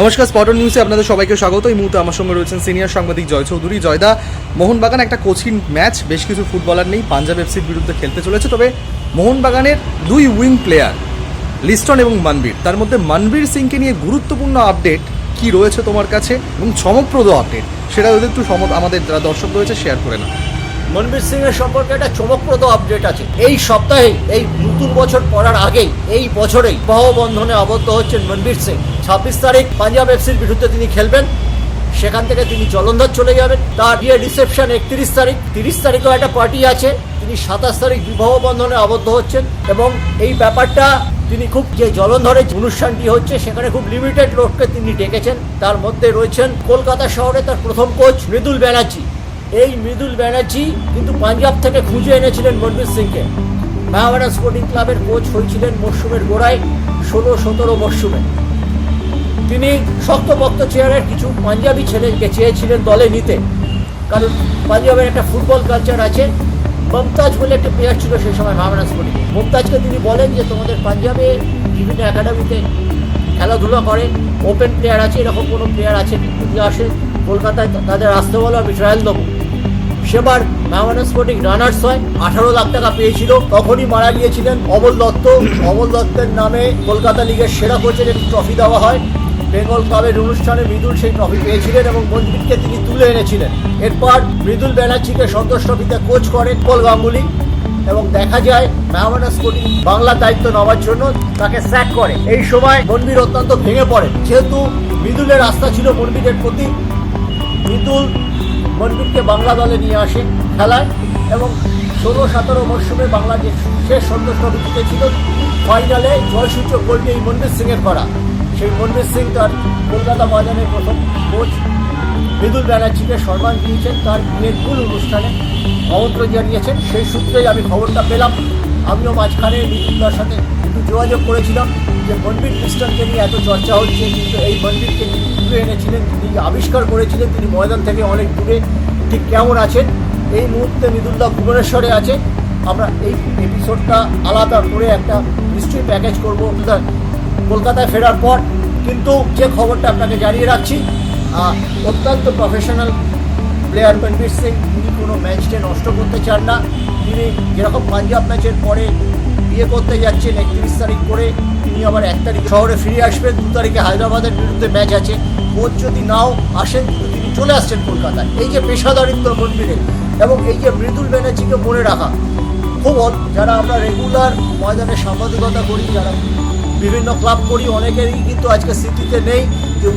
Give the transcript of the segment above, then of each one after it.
নমস্কার স্পটন নিউজে আপনাদের সবাইকে স্বাগত। এই মুহূর্তে আমার সঙ্গে রয়েছেন সিনিয়র সাংবাদিক জয় চৌধুরী। জয়দা, মোহনবাগান একটা কোচিং ম্যাচ, বেশ কিছু ফুটবলার নেই, পাঞ্জাব এফসির বিরুদ্ধে খেলতে চলেছে, তবে মোহনবাগানের দুই উইং প্লেয়ার, লিস্টন এবং মানবীর, তার মধ্যে মানবীর সিংকে নিয়ে গুরুত্বপূর্ণ আপডেট কি রয়েছে তোমার কাছে, এবং চমকপ্রদ আপডেট সেটা যদি একটু আমাদের যারা দর্শক রয়েছে শেয়ার করে না মনবীর সিং এর সম্পর্কে একটা চমকপ্রদ আপডেট আছে। এই সপ্তাহে এই নতুন বছর পড়ার আগেই, এই বছরেই বিবাহ বন্ধনে আবদ্ধ হচ্ছেন মনবীর সিং। ছাব্বিশ তারিখ পাঞ্জাব এফসির বিরুদ্ধে তিনি খেলবেন। সেখান থেকে তিনি জলন্ধর চলে যাবেন। তার বিয়ে রিসেপশন একত্রিশ তারিখ। তিরিশ তারিখেও একটা পার্টি আছে। তিনি সাতাশ তারিখ বিবাহ বন্ধনে আবদ্ধ হচ্ছেন এবং এই ব্যাপারটা তিনি খুব যে জলন্ধরে অনুষ্ঠানটি হচ্ছে, সেখানে খুব লিমিটেড লোককে তিনি ডেকেছেন। তার মধ্যে রয়েছেন কলকাতা শহরে তার প্রথম কোচ মৃদুল ব্যানার্জি। এই মৃদুল ব্যানার্জি কিন্তু পাঞ্জাব থেকে খুঁজে এনেছিলেন মনবীর সিংকে। মাহাবাড়া স্পোর্টিং ক্লাবের কোচ হয়েছিলেন মরশুমের গোড়ায়, ষোলো সতেরো মরশুমে। তিনি শক্তপক্ত চেয়ারের কিছু পাঞ্জাবি ছেলেকে চেয়েছিলেন দলে নিতে। কারণ পাঞ্জাবের একটা ফুটবল কালচার আছে। মমতাজ বলে একটা প্লেয়ার ছিল সেই সময় মাহাবাড়া স্পোর্টিং মমতাজকে তিনি বলেন যে, তোমাদের পাঞ্জাবে বিভিন্ন একাডেমিতে খেলাধুলা করে ওপেন প্লেয়ার আছে, এরকম কোনো প্লেয়ার আছে যদি আসে কলকাতায়, তাদের আসতে বলো আমি ট্রায়াল দেবো। সেবার মেহমানা স্পোর্টিং রানার্স হয়, আঠারো লাখ টাকা পেয়েছিল। তখনই মারা গিয়েছিলেন অমল দত্ত। অমল দত্তের নামে কলকাতা লিগের সেরা কোচের একটি ট্রফি দেওয়া হয়। বেঙ্গল ক্লাবের অনুষ্ঠানে মৃদুল সেই ট্রফি পেয়েছিলেন এবং মন্দিরকে তিনি তুলে এনেছিলেন। এরপর মৃদুল ব্যানার্জিকে সন্তোষ ট্রফিতে কোচ করেন পল গাঙ্গুলি এবং দেখা যায় মেহমানা স্পোর্টিং বাংলা দায়িত্ব নেওয়ার জন্য তাকে স্যাক করে। এই সময় মন্দির অত্যন্ত ভেঙে পড়ে যেহেতু মৃদুলের আস্থা ছিল মন্দিরের প্রতি, মৃদুল মন্দিরকে বাংলা দলে নিয়ে আসে খেলায় এবং ষোলো সতেরো মরশুমে বাংলাদেশ শেষ সন্তোষ ট্রফি জিতেছিল। ফাইনালে জয়সূচক গোলটি এই মনবীর সিংয়ের করা। সেই মনবীর সিং তার কলকাতা বাজারের প্রথম কোচ। মৃদুল ব্যানার্জিকে সম্মান দিয়েছেন, তার বিয়ের মূল অনুষ্ঠানে আমন্ত্রণ জানিয়েছেন। সেই সূত্রেই আমি খবরটা পেলাম। আমিও মাঝখানে মৃদুলদার সাথে একটু যোগাযোগ করেছিলাম যে মন্দির খ্রিস্টানকে নিয়ে এত চর্চা হচ্ছে, কিন্তু এই মন্দিরকে তিনি তুলে এনেছিলেন তিনি আবিষ্কার করেছিলেন, তিনি ময়দান থেকে অনেক দূরে ঠিক কেমন আছেন? এই মুহূর্তে মৃদুলদা ভুবনেশ্বরে আছে। আমরা এই এপিসোডটা আলাদা করে একটা নিশ্চয়ই প্যাকেজ করব। কলকাতায় ফেরার পর কিন্তু যে খবরটা আপনাকে জানিয়ে রাখছি অত্যন্ত প্রফেশনাল প্লেয়ার মনবীর সিং, তিনি কোনো ম্যাচকে নষ্ট করতে চান না। তিনি যেরকম পাঞ্জাব ম্যাচের পরে বিয়ে করতে যাচ্ছেন একত্রিশ তারিখ করে, তিনি আবার এক তারিখ শহরে ফিরে আসবেন, দু তারিখে হায়দ্রাবাদের বিরুদ্ধে ম্যাচ আছে। কোচ যদি নাও আসেন তিনি চলে আসছেন কলকাতায়। এই যে পেশাদারিত্ব মন্দিরের এবং এই যে মৃদুল ব্যানার্জিকে মনে রাখা, খুব অল- যারা আমরা রেগুলার ময়দানে সাংবাদিকতা করি, যারা বিভিন্ন ক্লাব করি, অনেকেরই কিন্তু আজকে স্মৃতিতে নেই। যে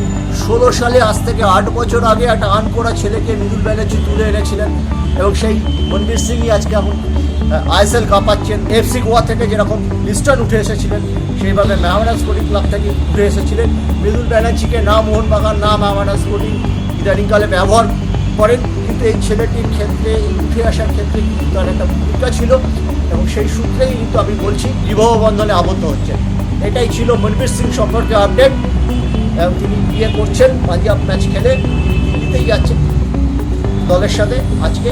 ষোলো সালে আজ থেকে আট বছর আগে একটা আন করা ছেলেকে মৃদুল ব্যানার্জি তুলে এনেছিলেন এবং সেই মনবীর সিংই আজকে এখন আইএসএল কাঁপাচ্ছেন। এফসি গোয়া থেকে যেরকম লিস্টন উঠে এসেছিলেন, সেইভাবে মেহমানা স্পোর্টিং ক্লাব থেকে উঠে এসেছিলেন। মৃদুল ব্যানার্জিকে না মোহনবাগান, না মেহমানা স্পোর্টিং ইদানিংকালে ব্যবহার করেন। কিন্তু এই ছেলেটির ক্ষেত্রে উঠে আসার ক্ষেত্রে কিন্তু তার একটা ভূমিকা ছিল। এবং সেই সূত্রেই কিন্তু আমি বলছি, বিবাহ বন্ধনে আবদ্ধ হচ্ছেন। এটাই ছিল মনবীর সিং সম্পর্কে আপডেট এবং তিনি বিয়ে করছেন, পাঞ্জাব ম্যাচ খেলে তিনি দিল্লিতেই যাচ্ছেন। দলের সাথে আজকে।